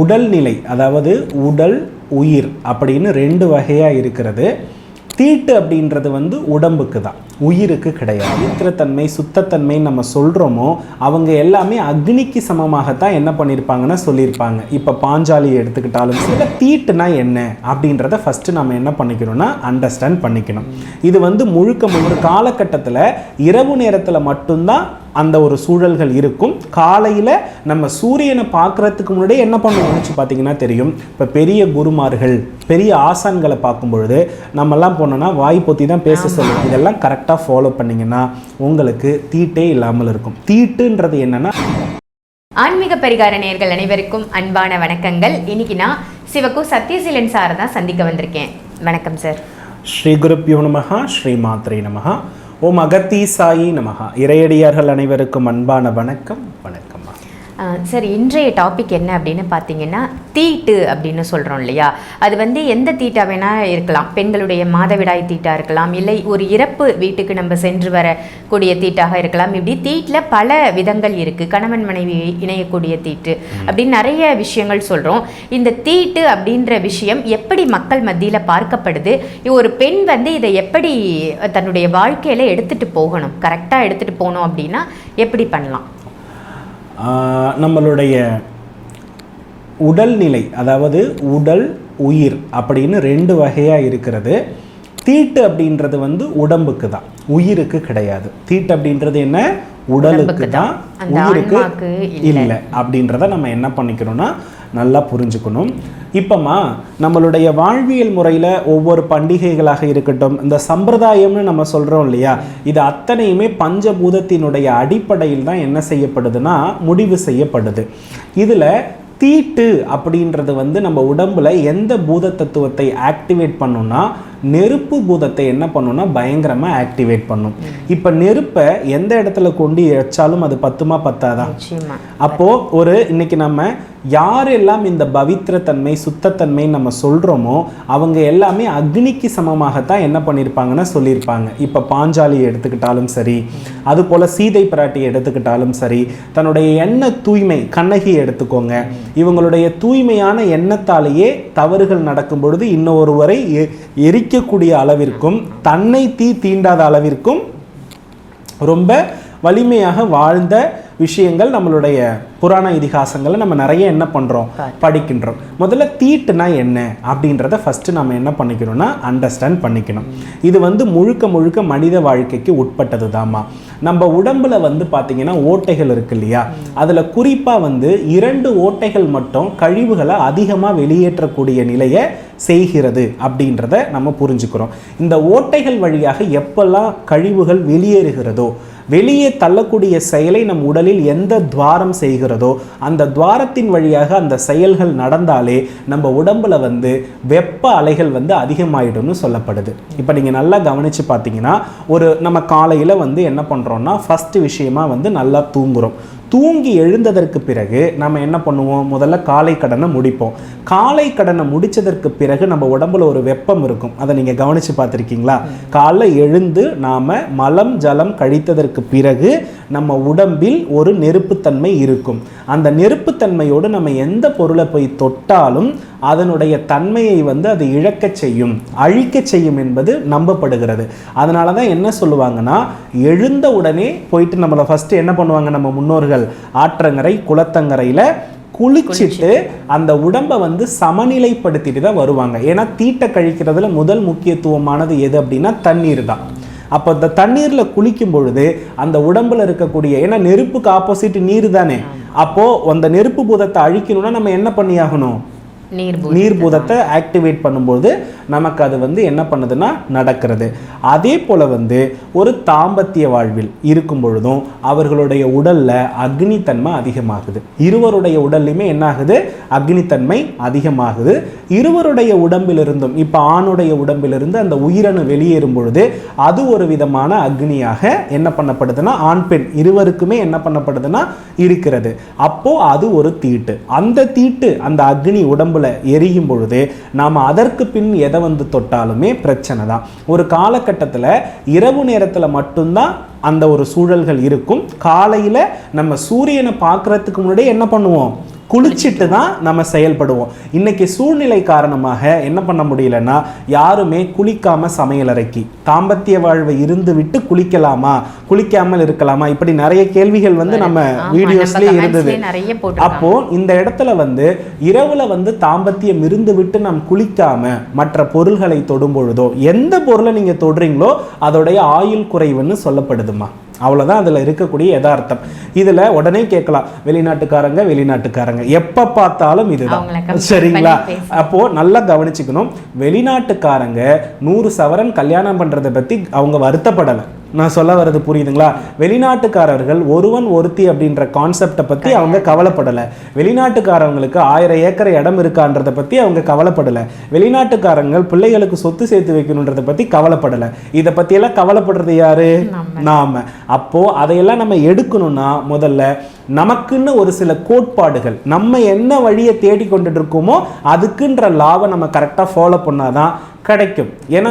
உடல்நிலை அதாவது உடல் உயிர் அப்படின்னு ரெண்டு வகையாக இருக்கிறது. தீட்டு அப்படின்றது வந்து உடம்புக்கு தான். உயிருக்கு கிடையாது. பவித்திரத்தன்மை சுத்தத்தன்மை நம்ம சொல்கிறோமோ அவங்க எல்லாமே அக்னிக்கு சமமாகத்தான் என்ன பண்ணியிருப்பாங்கன்னா சொல்லியிருப்பாங்க இப்போ பாஞ்சாலி எடுத்துக்கிட்டாலும் சரி தீட்டுனா என்ன அப்படின்றத ஃபஸ்ட்டு நம்ம என்ன பண்ணிக்கணும்னா அண்டர்ஸ்டாண்ட் பண்ணிக்கணும். இது வந்து முழுக்க முழு காலகட்டத்தில் இரவு நேரத்தில் மட்டும்தான் அந்த ஒரு சூழல்கள் இருக்கும். காலையில் நம்ம சூரியனை பார்க்குறதுக்கு முன்னாடியே என்ன பண்ணுவோம் நினச்சி பார்த்தீங்கன்னா தெரியும். இப்போ பெரிய குருமார்கள் பெரிய ஆசான்களை பார்க்கும் பொழுது நம்மெல்லாம் போனோம்னா வாய் பொத்தி தான் பேச சொல்லுவோம் இதெல்லாம் கரெக்டாக ஃபாலோ பண்ணிங்கன்னா உங்களுக்கு தீட்டே இல்லாமல் இருக்கும். தீட்டுன்றது என்னன்னா ஆன்மீக பரிகார நேயர்கள் அனைவருக்கும் அன்பான வணக்கங்கள். இன்னைக்கு நான் சிவகு சத்யசீலன் சாரை தான் சந்திக்க வந்திருக்கேன். வணக்கம் சார். ஸ்ரீ குருப்யோ நமஹா ஸ்ரீ மாத்ரே நமஹா. ஓம் அகத்தீசாயி நமகா இறையடியார்கள் அனைவருக்கும் அன்பான வணக்கம் வணக்கம். சார் இன்றைய டாபிக் என்ன அப்படின்னு பார்த்தீங்கன்னா தீட்டு அப்படின்னு சொல்கிறோம் இல்லையா? அது வந்து எந்த தீட்டா வேணால் இருக்கலாம். பெண்களுடைய மாதவிடாய் தீட்டா இருக்கலாம் இல்லை ஒரு இறப்பு வீட்டுக்கு நம்ம சென்று வரக்கூடிய தீட்டாக இருக்கலாம். இப்படி தீட்டில் பல விதங்கள் இருக்குது கணவன் மனைவி இணையக்கூடிய தீட்டு அப்படின்னு நிறைய விஷயங்கள் சொல்கிறோம் இந்த தீட்டு அப்படின்ற விஷயம் எப்படி மக்கள் மத்தியில் பார்க்கப்படுது? ஒரு பெண் வந்து இதை எப்படி தன்னுடைய வாழ்க்கையில் எடுத்துகிட்டு போகணும்? கரெக்டாக எடுத்துகிட்டு போகணும் அப்படின்னா எப்படி பண்ணலாம்? நம்மளுடைய உடல்நிலை அதாவது உடல் உயிர் அப்படின்னு ரெண்டு வகையாக இருக்கிறது. தீட்டு அப்படின்றது வந்து உடம்புக்கு தான் உயிருக்கு கிடையாது. தீட்டு அப்படின்றது என்ன? உடலுக்கு தான் உயிருக்கு இல்ல. இல்லை. அப்படின்றத நம்ம என்ன பண்ணிக்கணும்னா நல்லா புரிஞ்சுக்கணும். இப்போமா நம்மளுடைய வாழ்வியல் முறையில் ஒவ்வொரு பண்டிகைகளாக இருக்கட்டும் இந்த சம்பிரதாயம்னு நம்ம சொல்கிறோம் இல்லையா இது அத்தனையுமே பஞ்சபூதத்தினுடைய அடிப்படையில் தான் என்ன செய்யப்படுதுன்னா முடிவு செய்யப்படுது. இதில் தீட்டு அப்படின்றது வந்து நம்ம உடம்புல எந்த பூத தத்துவத்தை ஆக்டிவேட் பண்ணுன்னா நெருப்பு பூதத்தை என்ன பண்ணும்னா பயங்கரமாக ஆக்டிவேட் பண்ணும். இப்போ நெருப்பை எந்த இடத்துல கொண்டு வச்சாலும் அது பத்துமா பத்தாதான் நிச்சயமா. அப்போ ஒரு இன்னைக்கு நம்ம யாரெல்லாம் இந்த பவித்திரத்தன்மை சுத்தத்தன்மை நம்ம சொல்றோமோ அவங்க எல்லாமே அக்னிக்கு சமமாகத்தான் என்ன பண்ணியிருப்பாங்கன்னா சொல்லியிருப்பாங்க இப்போ பாஞ்சாலி எடுத்துக்கிட்டாலும் சரி அது போல சீதை பிராட்டி எடுத்துக்கிட்டாலும் சரி தன்னுடைய எண்ண தூய்மை கண்ணகி எடுத்துக்கோங்க. இவங்களுடைய தூய்மையான எண்ணத்தாலேயே தவறுகள் நடக்கும் பொழுது இன்னொருவரை எ- எரிக்கக்கூடிய அளவிற்கும் தன்னை தீ தீண்டாத அளவிற்கும் ரொம்ப வலிமையாக வாழ்ந்த விஷயங்கள் நம்மளுடைய புராண இதிகாசங்களை நம்ம நிறைய என்ன பண்ணுறோம் படிக்கின்றோம். முதல்ல தீட்டுனா என்ன? அப்படின்றத ஃபஸ்ட்டு நம்ம என்ன பண்ணிக்கணும்னா அண்டர்ஸ்டாண்ட் பண்ணிக்கணும். இது வந்து முழுக்க முழுக்க மனித வாழ்க்கைக்கு உட்பட்டது தாம்மா நம்ம உடம்புல வந்து பார்த்தீங்கன்னா ஓட்டைகள் இருக்கு இல்லையா? அதில் குறிப்பாக வந்து இரண்டு ஓட்டைகள் மட்டும் கழிவுகளை அதிகமாக வெளியேற்றக்கூடிய நிலையை செய்கிறது அப்படின்றத நம்ம புரிஞ்சுக்கிறோம். இந்த ஓட்டைகள் வழியாக எப்பெல்லாம் கழிவுகள் வெளியேறுகிறதோ வெளியே தள்ளக்கூடிய செயலை நம் உடலில் எந்த துவாரம் செய்கிறதோ அந்த துவாரத்தின் வழியாக அந்த செயல்கள் நடந்தாலே நம்ம உடம்புல வந்து வெப்ப அலைகள் வந்து அதிகமாயிடும்னு சொல்லப்படுது. இப்போ நீங்கள் நல்லா கவனித்து பார்த்தீங்கன்னா ஒரு நம்ம காலையில் வந்து என்ன பண்ணுறோம்னா ஃபஸ்ட்டு விஷயமா வந்து நல்லா தூங்குகிறோம் தூங்கி எழுந்ததற்கு பிறகு நம்ம என்ன பண்ணுவோம்? முதல்ல காலை கடனை முடிப்போம். காலை கடனை முடித்ததற்கு பிறகு நம்ம உடம்புல ஒரு வெப்பம் இருக்கும். அதை நீங்கள் கவனித்து பார்த்துருக்கீங்களா? காலைல எழுந்து நாம் மலம் ஜலம் கழித்ததற்கு பிறகு நம்ம உடம்பில் ஒரு நெருப்புத்தன்மை இருக்கும். அந்த நெருப்புத்தன்மையோடு நம்ம எந்த பொருளை போய் தொட்டாலும் அதனுடைய தன்மையை வந்து அது இழக்கச் செய்யும் அழிக்கச் செய்யும் என்பது நம்பப்படுகிறது. அதனால தான் என்ன சொல்லுவாங்கன்னா எழுந்த உடனே போயிட்டு நம்மளை ஃபஸ்ட்டு என்ன பண்ணுவாங்க நம்ம முன்னோர்கள்? ஆற்றங்கரை குளத்தங்கரையில் குளிச்சுட்டு அந்த உடம்பை வந்து சமநிலைப்படுத்திட்டு தான் வருவாங்க. ஏன்னா தீட்டை கழிக்கிறதுல முதல் முக்கியத்துவமானது எது அப்படின்னா தண்ணீர் தான். அப்போ இந்த தண்ணீரில் குளிக்கும் பொழுது அந்த உடம்புல இருக்கக்கூடிய ஏன்னா நெருப்புக்கு ஆப்போசிட் நீர் தானே? அப்போ அந்த நெருப்பு பூதத்தை அழிக்கணும்னா நம்ம என்ன பண்ணியாகணும்? நீர் நீர்பூதத்தை ஆக்டிவேட் பண்ணும்போது நமக்கு அது வந்து என்ன பண்ணுதுன்னா நடக்கிறது. அதே போல் வந்து ஒரு தாம்பத்திய வாழ்வில் இருக்கும் பொழுதும் அவர்களுடைய உடல்ல அக்னித்தன்மை அதிகமாகுது. இருவருடைய உடல்லையுமே என்ன ஆகுது அக்னித்தன்மை அதிகமாகுது. இருவருடைய உடம்பிலிருந்தும் இப்போ ஆணுடைய உடம்பிலிருந்து அந்த உயிரணு வெளியேறும் பொழுது அது ஒரு விதமான அக்னியாக என்ன பண்ணப்படுதுன்னா ஆண் பெண் இருவருக்குமே என்ன பண்ணப்படுதுன்னா இருக்கிறது. அப்போ அது ஒரு தீட்டு. அந்த தீட்டு அந்த அக்னி உடம்புல எரியும் பொழுது நாம் அதற்கு பின் எதை வந்து தொட்டாலுமே பிரச்சனை தான். ஒரு காலகட்டத்தில் இரவு நேரத்தில் மட்டும்தான் அந்த ஒரு சூழல்கள் இருக்கும். காலையில் நம்ம சூரியனை பார்க்கறதுக்கு முன்னாடியே என்ன பண்ணுவோம்? குளிச்சிட்டு தான் நம்ம செயல்படுவோம். இன்னைக்கு சூழ்நிலை காரணமாக என்ன பண்ண முடியலன்னா யாருமே குளிக்காம சமையலறைக்கு தாம்பத்திய வாழ்வு இருந்து விட்டு குளிக்கலாமா குளிக்காமல் இருக்கலாமா இப்படி நிறைய கேள்விகள் வந்து நம்ம வீடியோஸ்லயே இருந்தது. அப்போ இந்த இடத்துல வந்து இரவுல வந்து தாம்பத்தியம் இருந்து விட்டு நாம் குளிக்காம மற்ற பொருள்களை தொடும் பொழுதோ எந்த பொருளை நீங்க தொடுறீங்களோ அதோடைய ஆயுள் குறைவுன்னு சொல்லப்படுதுமா? அவ்வளவுதான் அதுல இருக்கக்கூடிய யதார்த்தம். இதுல உடனே கேட்கலாம் வெளிநாட்டுக்காரங்க வெளிநாட்டுக்காரங்க. எப்ப பார்த்தாலும் இதுதான். சரிங்களா பண்ணி பேசு. அப்போ நல்லா கவனிச்சுக்கணும். வெளிநாட்டுக்காரங்க நூறு சவரன் கல்யாணம் பண்றதை பத்தி அவங்க வருத்தப்படலை. நான் சொல்ல வர்றது புரியுதுங்களா? வெளிநாட்டுக்காரர்கள் ஒருவன் ஒருத்தி அப்படின்ற கான்செப்டை பத்தி அவங்க கவலைப்படலை. வெளிநாட்டுக்காரங்களுக்கு ஆயிரம் ஏக்கர் இடம் இருக்கான்றதை பத்தி அவங்க கவலைப்படலை. வெளிநாட்டுக்காரங்கள் பிள்ளைகளுக்கு சொத்து சேர்த்து வைக்கணுன்றதை பத்தி கவலைப்படலை. இதை பத்தி எல்லாம் கவலைப்படுறது யாரு? நாம. அப்போ அதையெல்லாம் நம்ம எடுக்கணும்னா முதல்ல நமக்குன்னு ஒரு சில கோட்பாடுகள் நம்ம என்ன வழியை தேடி கொண்டுட்டு இருக்கோமோ அதுக்குன்ற லாவை நம்ம கரெக்டாக ஃபாலோ பண்ணாதான் கிடைக்கும். ஏன்னா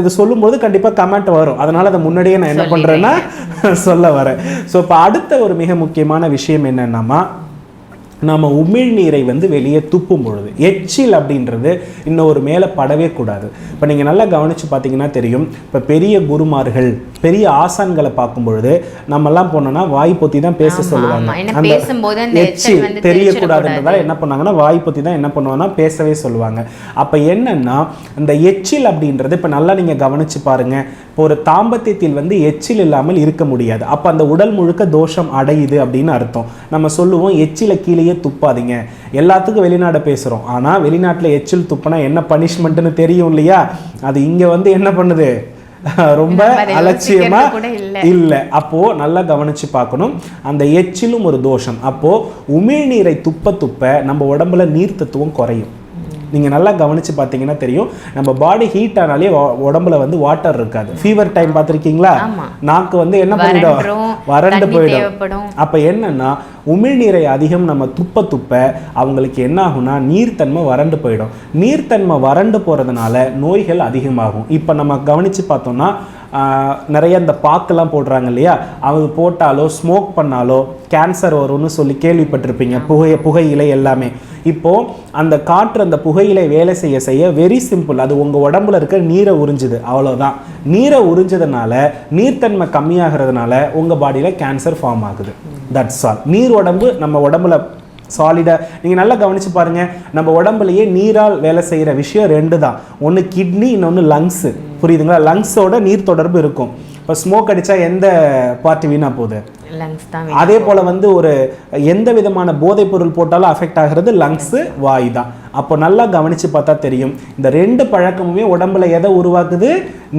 இது சொல்லும்போது கண்டிப்பாக கமெண்ட் வரும். அதனால அதை முன்னாடியே நான் என்ன பண்ணுறேன்னா சொல்ல வரேன். ஸோ இப்போ அடுத்த ஒரு மிக முக்கியமான விஷயம் என்னன்னாமா நம்ம உமிழ்நீரை வந்து வெளியே துப்பும் பொழுது எச்சில் அப்படின்றது இன்னும் ஒரு மேலே படவே கூடாது. இப்போ நீங்கள் நல்லா கவனித்து பார்த்தீங்கன்னா தெரியும் இப்போ பெரிய குருமார்கள் பெரிய ஆசான்களை பார்க்கும் பொழுது நம்மெல்லாம் போனோம்னா வாய் பொத்தி தான் பேச சொல்லுவாங்க. அந்த எச்சில் தெரியக்கூடாதுன்றதால என்ன பண்ணாங்கன்னா வாய் பொத்தி தான் என்ன பண்ணுவாங்கன்னா பேசவே சொல்லுவாங்க. அப்போ என்னன்னா இந்த எச்சில் அப்படின்றது இப்போ நல்லா நீங்கள் கவனிச்சு பாருங்க. இப்போ ஒரு தாம்பத்தியத்தில் வந்து எச்சில் இல்லாமல் இருக்க முடியாது. அப்போ அந்த உடல் முழுக்க தோஷம் அடையுது அப்படின்னு அர்த்தம். நம்ம சொல்லுவோம் எச்சில கீழேயே துப்பாதீங்க. எல்லாத்துக்கும் வெளிநாடு பேசுகிறோம் ஆனால் வெளிநாட்டில் எச்சில் துப்புனா என்ன பனிஷ்மெண்ட்னு தெரியும் இல்லையா? அது இங்கே வந்து என்ன பண்ணுது? ரொம்ப அலட்சியமா இல்ல. இல்ல. அப்போ நல்லா கவனிச்சு பார்க்கணும். அந்த எச்சிலும் ஒரு தோஷம். அப்போ உமிழ்நீரை துப்ப துப்ப நம்ம உடம்புல நீர் தத்துவம் குறையும். நீங்க நல்லா கவனிச்சு பார்த்தீங்கன்னா தெரியும். நம்ம பாடி ஹீட் ஆனாலே உடம்புல வந்து வாட்டர் இருக்காது. ஃபீவர் டைம் பார்த்திருக்கீங்களா. நாக்கு வந்து என்ன பண்ணிடும்? வறண்டு போயிடும். அப்ப என்னன்னா உமிழ்நீரை அதிகம் நம்ம துப்ப துப்ப அவங்களுக்கு என்ன ஆகும்னா நீர்த்தன்மை வறண்டு போயிடும். நீர்த்தன்மை வறண்டு போறதுனால நோய்கள் அதிகமாகும். இப்போ நம்ம கவனிச்சு பார்த்தோம்னா நிறைய இந்த பாக்கெல்லாம் போடுறாங்க இல்லையா? அவங்க போட்டாலோ ஸ்மோக் பண்ணாலோ கேன்சர் வரும்னு சொல்லி கேள்விப்பட்டிருப்பீங்க. புகை புகையிலை எல்லாமே. இப்போ அந்த காற்று அந்த புகையிலை வேலை செய்ய செய்ய வெரி சிம்பிள் அது உங்கள் உடம்புல இருக்க நீரை உறிஞ்சுது. அவ்வளோதான் நீரை உறிஞ்சதுனால நீர்த்தன்மை கம்மியாகிறதுனால உங்கள் பாடியில் கேன்சர் ஃபார்ம் ஆகுது. தட்ஸ் ஆல் நீர் உடம்பு நம்ம உடம்புல சாலிடாக நீங்கள் நல்லா கவனித்து பாருங்கள் நம்ம உடம்புலயே நீரால் வேலை செய்கிற விஷயம் ரெண்டு தான் ஒன்று கிட்னி இன்னொன்று லங்ஸு புரியுதுங்களா? லங்ஸோட நீர் தொடர்பு இருக்கும். இப்போ ஸ்மோக் அடித்தா எந்த பார்ட்டி வீணாக போகுது? லங்ஸ் தான் அதே போல் வந்து ஒரு எந்த விதமான போதைப் பொருள் போட்டாலும் அஃபெக்ட் ஆகிறது லங்ஸு வாய் தான். அப்போ நல்லா கவனிச்சு பார்த்தா தெரியும். இந்த ரெண்டு பழக்கமுமே உடம்புல எதை உருவாக்குது?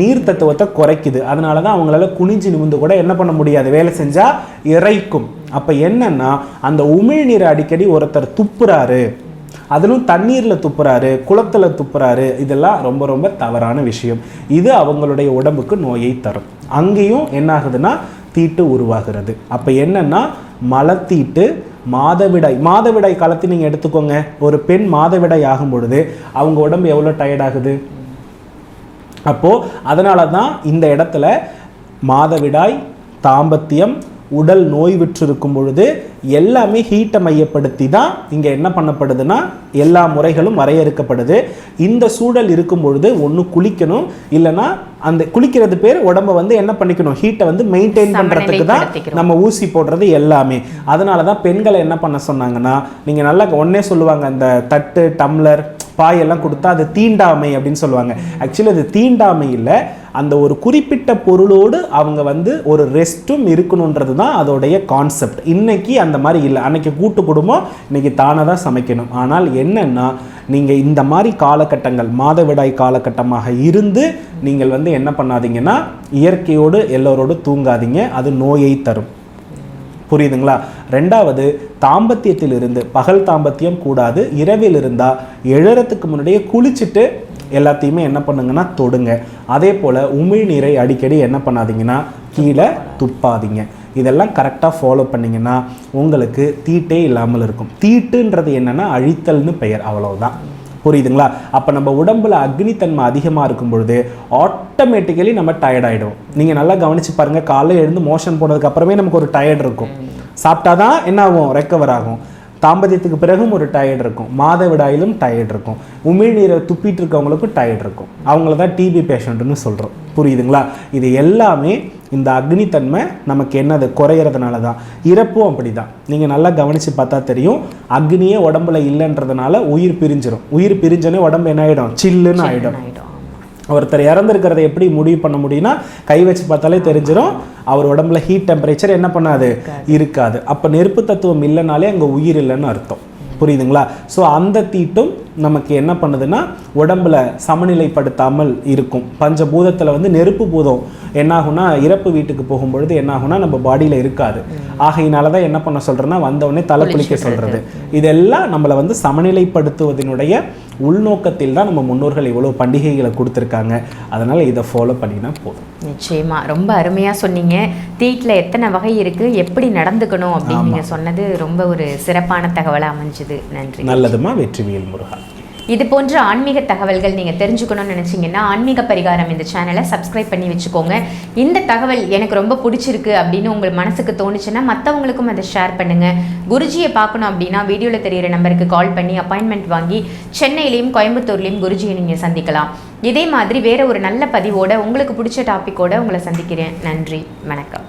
நீர் தத்துவத்தை குறைக்குது. அதனால தான் அவங்களால குனிஞ்சு நிமிந்து கூட என்ன பண்ண முடியாது? வேலை செஞ்சால் இறைக்கும். அப்போ என்னன்னா அந்த உமிழ்நீரை அடிக்கடி ஒருத்தர் துப்புறாரு. அதிலும் தண்ணீரில் துப்புறாரு குளத்துல துப்புறாரு. இதெல்லாம் ரொம்ப ரொம்ப தவறான விஷயம். இது அவங்களுடைய உடம்புக்கு நோயை தரும். அங்கேயும் என்ன ஆகுதுன்னா தீட்டு உருவாகிறது. அப்போ என்னன்னா மலத்தீட்டு மாதவிடாய் மாதவிடாய் காலத்தை நீங்கள் எடுத்துக்கோங்க. ஒரு பெண் மாதவிடாய் ஆகும் பொழுது அவங்க உடம்பு எவ்வளோ டயர்ட் ஆகுது? அதனால தான் இந்த இடத்துல மாதவிடாய் தாம்பத்தியம் உடல் நோய் விற்றிருக்கும் பொழுது எல்லாமே ஹீட்டை மையப்படுத்தி தான் இங்கே என்ன பண்ணப்படுதுன்னா எல்லா முறைகளும் வரையறுக்கப்படுது. இந்த சூழல் இருக்கும் பொழுது ஒன்று குளிக்கணும் இல்லைன்னா அந்த குளிக்கிறது பேர் உடம்ப வந்து என்ன பண்ணிக்கணும் ஹீட்டை வந்து மெயின்டைன் பண்ணுறதுக்கு தான். நம்ம ஊசி போடுறது எல்லாமே அதனால தான் பெண்களை என்ன பண்ண சொன்னாங்கன்னா நீங்கள் நல்லா ஒன்னே சொல்லுவாங்க அந்த தட்டு டம்ளர் பாயெல்லாம் கொடுத்தா அது தீண்டாமை அப்படின்னு சொல்லுவாங்க. ஆக்சுவலி அது தீண்டாமை இல்லை. அந்த ஒரு குறிப்பிட்ட பொருளோடு அவங்க வந்து ஒரு ரெஸ்ட்டும் இருக்கணுன்றது தான் அதோடைய கான்செப்ட் இன்னைக்கு அந்த மாதிரி இல்லை. அன்னைக்கு கூட்டு குடும்பம் இன்னைக்கு தானே தான் சமைக்கணும். ஆனால் என்னன்னா நீங்கள் இந்த மாதிரி காலகட்டங்கள் மாதவிடாய் காலகட்டமாக இருந்து நீங்கள் வந்து என்ன பண்ணாதீங்கன்னா இயற்கையோடு எல்லோரோடு தூங்காதீங்க. அது நோயை தரும். புரியுதுங்களா? ரெண்டாவது தாம்பத்தியத்தில் இருந்து பகல் தாம்பத்தியம் கூடாது இரவில் இருந்தால் எழுறதுக்கு முன்னாடியே குளிச்சுட்டு எல்லாத்தையுமே என்ன பண்ணுங்கன்னா தொடுங்க. அதே போல் உமிழ்நீரை அடிக்கடி என்ன பண்ணாதீங்கன்னா கீழே துப்பாதீங்க. இதெல்லாம் கரெக்டாக ஃபாலோ பண்ணிங்கன்னா உங்களுக்கு தீட்டே இல்லாமல் இருக்கும். தீட்டுன்றது என்னென்னா அழித்தல்னு பெயர் அவ்வளோதான் புரியுதுங்களா? அப்போ நம்ம உடம்புல அக்னித்தன்மை அதிகமாக இருக்கும் பொழுது ஆட்டோமேட்டிக்கலி நம்ம டயர்ட் ஆகிடும் நீங்கள் நல்லா கவனிச்சு பாருங்கள் காலையில் எழுந்து மோஷன் போனதுக்கு அப்புறமே நமக்கு ஒரு டயர்ட் இருக்கும். சாப்பிட்டாதான் என்ன ஆகும்? ரெக்கவர் ஆகும். தாம்பத்தியத்துக்கு பிறகும் ஒரு டயர்ட் இருக்கும். மாதவிடாயிலும் டயர்ட் இருக்கும். உமிழ்நீரை துப்பிட்டு இருக்கவங்களுக்கும் டயர்ட் இருக்கும். அவங்கள தான் டிபி பேஷண்ட்டுன்னு சொல்கிறோம் புரியுதுங்களா? இது எல்லாமே இந்த அக்னித்தன்மை நமக்கு என்னது? குறையிறதுனால தான் இறப்பும் அப்படி தான் நீங்கள் நல்லா கவனித்து பார்த்தா தெரியும். அக்னியே உடம்புல இல்லைன்றதுனால உயிர் பிரிஞ்சிடும் உயிர் பிரிஞ்சோன்னே உடம்பு என்ன ஆகிடும் சில்லுன்னு ஆகிடும் ஒருத்தர் இறந்துருக்கிறத எப்படி முடிவு பண்ண முடியும்னா கை வச்சு பார்த்தாலே தெரிஞ்சிடும் அவர் உடம்புல ஹீட் டெம்பரேச்சர் என்ன பண்ணாது? இருக்காது. அப்போ நெருப்பு தத்துவம் இல்லைனாலே அங்கே உயிர் இல்லைன்னு அர்த்தம். புரியுதுங்களா? ஸோ அந்த தீட்டும் நமக்கு என்ன பண்ணுதுன்னா உடம்புல சமநிலைப்படுத்தாமல் இருக்கும். பஞ்சபூதத்தில் வந்து நெருப்பு பூதம் என்னாகும்னா இறப்பு வீட்டுக்கு போகும்பொழுது என்னாகும்னா நம்ம பாடியில் இருக்காது. ஆகையினால தான் என்ன பண்ண சொல்கிறேன்னா வந்தவுடனே தலை குளிக்க சொல்கிறது இதெல்லாம் நம்மளை வந்து சமநிலைப்படுத்துவதனுடைய உள்நோக்கத்தில் தான் நம்ம முன்னோர்கள் இவ்வளோ பண்டிகைகளை கொடுத்துருக்காங்க. அதனால் இதை ஃபாலோ பண்ணினா போதும். நிச்சயமா. ரொம்ப அருமையா சொன்னீங்க. தீட்டில் எத்தனை வகை இருக்கு? எப்படி நடந்துக்கணும் அப்படின்னு நீங்க சொன்னது ரொம்ப ஒரு சிறப்பான தகவலா அமைஞ்சுது. நன்றி. நல்லதுமா வெற்றிவேல் முருகா. இது போன்ற ஆன்மீக தகவல்கள் நீங்கள் தெரிஞ்சுக்கணும்னு நினச்சிங்கன்னா ஆன்மீக பரிகாரம் இந்த சேனலை சப்ஸ்கிரைப் பண்ணி வச்சுக்கோங்க. இந்த தகவல் எனக்கு ரொம்ப பிடிச்சிருக்கு அப்படின்னு உங்கள் மனசுக்கு தோணுச்சுன்னா மற்றவங்களுக்கும் அதை ஷேர் பண்ணுங்கள் குருஜியை பார்க்கணும் அப்படின்னா வீடியோவில் தெரியிற நம்பருக்கு கால் பண்ணி அப்பாயின்மெண்ட் வாங்கி சென்னையிலையும் கோயம்புத்தூர்லேயும் குருஜியை நீங்கள் சந்திக்கலாம். இதே மாதிரி வேறு ஒரு நல்ல பதிவோட உங்களுக்கு பிடிச்ச டாப்பிக்கோட உங்களை சந்திக்கிறேன். நன்றி. வணக்கம்.